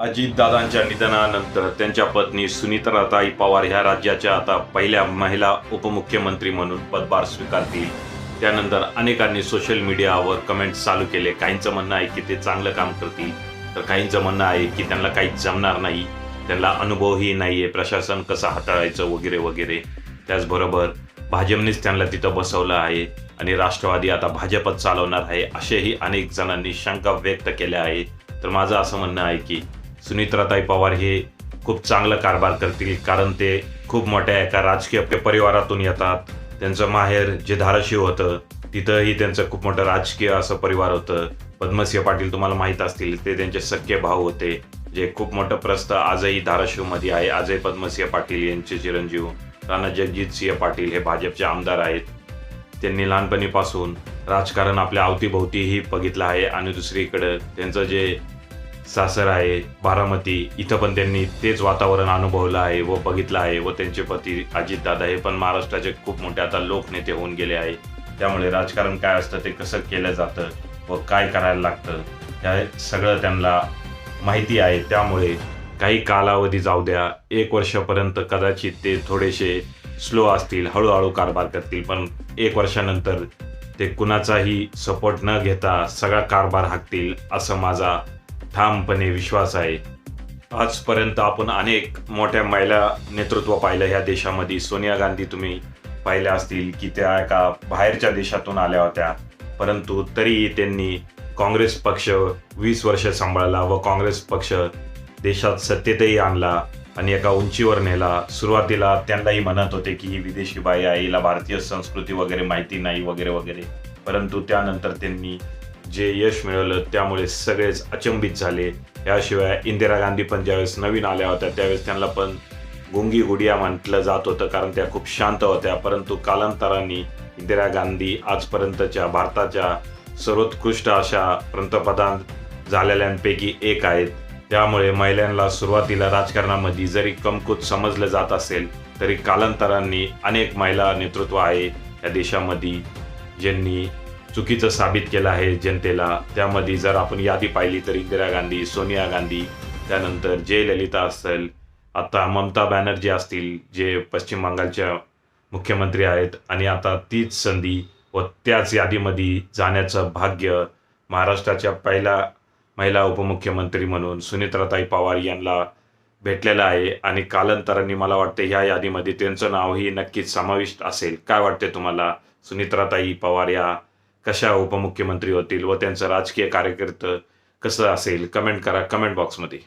अजितदादांच्या निधनानंतर त्यांच्या पत्नी सुनीताताई पवार ह्या राज्याच्या आता पहिल्या महिला उपमुख्यमंत्री म्हणून पदभार स्वीकारतील. त्यानंतर अनेकांनी सोशल मीडियावर कमेंट्स चालू केले. काहींचं म्हणणं आहे की ते चांगलं काम करतील. तर काहींचं म्हणणं आहे की त्यांना काहीच जमणार नाही. त्यांना अनुभवही नाही आहे प्रशासन कसं हाताळायचं वगैरे वगैरे. त्याचबरोबर भाजपनेच त्यांना तिथं बसवलं आहे आणि राष्ट्रवादी आता भाजपच चालवणार आहे असेही अनेक जणांनी शंका व्यक्त केल्या आहेत. तर माझं असं म्हणणं आहे की सुनित्राताई पवार हे खूप चांगलं कारभार करतील कारण ते खूप मोठ्या एका राजकीय परिवारातून येतात. त्यांचं माहेर जे धाराशिव होतं तिथंही त्यांचं खूप मोठं राजकीय असं परिवार होतं. पद्मसिंह पाटील तुम्हाला माहीत असतील ते त्यांचे सख्खे भाऊ होते जे खूप मोठं प्रस्थ आजही धाराशिवमध्ये आहे. आजही पद्मसिंह पाटील यांचे चिरंजीव राणा जगजितसिंह पाटील हे भाजपचे आमदार आहेत. त्यांनी लहानपणीपासून राजकारण आपल्या अवतीभोवतीही बघितलं आहे. आणि दुसरीकडं त्यांचं जे सासर आहे बारामती इथं पण त्यांनी तेच वातावरण अनुभवलं आहे व बघितलं आहे व त्यांचे पती अजितदादा हे पण महाराष्ट्राचे खूप मोठे आता लोकनेते होऊन गेले आहे. त्यामुळे राजकारण काय असतं ते कसं केलं जातं व काय करायला लागतं या सगळं त्यांना माहिती आहे. त्यामुळे काही कालावधी जाऊ द्या एक वर्षापर्यंत कदाचित ते थोडेसे स्लो असतील हळूहळू कारभार करतील पण एक वर्षानंतर ते कुणाचाही सपोर्ट न घेता सगळा कारभार हाकतील असं माझा ठामपणे विश्वास आहे. आजपर्यंत आपण अनेक मोठ्या महिला नेतृत्व पाहिलं ह्या देशामध्ये. सोनिया गांधी तुम्ही पाहिल्या असतील की त्या एका बाहेरच्या देशातून आल्या होत्या. परंतु तरीही त्यांनी काँग्रेस पक्ष वीस वर्ष सांभाळला व काँग्रेस पक्ष देशात सत्तेतही आणला आणि एका उंचीवर नेला. सुरुवातीला त्यांनाही म्हणत होते की ही विदेशी बाई आहे हिला भारतीय संस्कृती वगैरे माहिती नाही वगैरे वगैरे. परंतु त्यानंतर त्यांनी जे यश मिळवलं त्यामुळे सगळेच अचंबित झाले. याशिवाय इंदिरा गांधी पण ज्यावेळेस नवीन आल्या होत्या त्यावेळेस त्यांना पण गुंगी गुडिया म्हटलं जात होतं कारण त्या खूप शांत होत्या. परंतु कालांतराने इंदिरा गांधी आजपर्यंतच्या भारताच्या सर्वोत्कृष्ट अशा पंतप्रधान झालेल्यांपैकी एक आहेत. त्यामुळे महिलांना सुरुवातीला राजकारणामध्ये जरी कमकुत समजलं जात असेल तरी कालांतरांनी अनेक महिला नेतृत्व आहे. या देशामध्ये ज्यांनी चुकीचं साबित केलं आहे जनतेला. त्यामध्ये जर आपण यादी पाहिली तर इंदिरा गांधी सोनिया गांधी त्यानंतर जयललिता असेल आता ममता बॅनर्जी असतील जे पश्चिम बंगालच्या मुख्यमंत्री आहेत. आणि आता तीच संधी व त्याच यादीमध्ये जाण्याचं भाग्य महाराष्ट्राच्या पहिल्या महिला उपमुख्यमंत्री म्हणून सुनित्राताई पवार यांना भेटलेलं आहे. आणि कालांतराने मला वाटते ह्या यादीमध्ये त्यांचं नावही नक्कीच समाविष्ट असेल. काय वाटते तुम्हाला? सुनित्राताई पवार या कशा उपमुख्यमंत्री होतील व त्यांचं राजकीय कार्यकर्त कसं असेल कमेंट करा कमेंट बॉक्समध्ये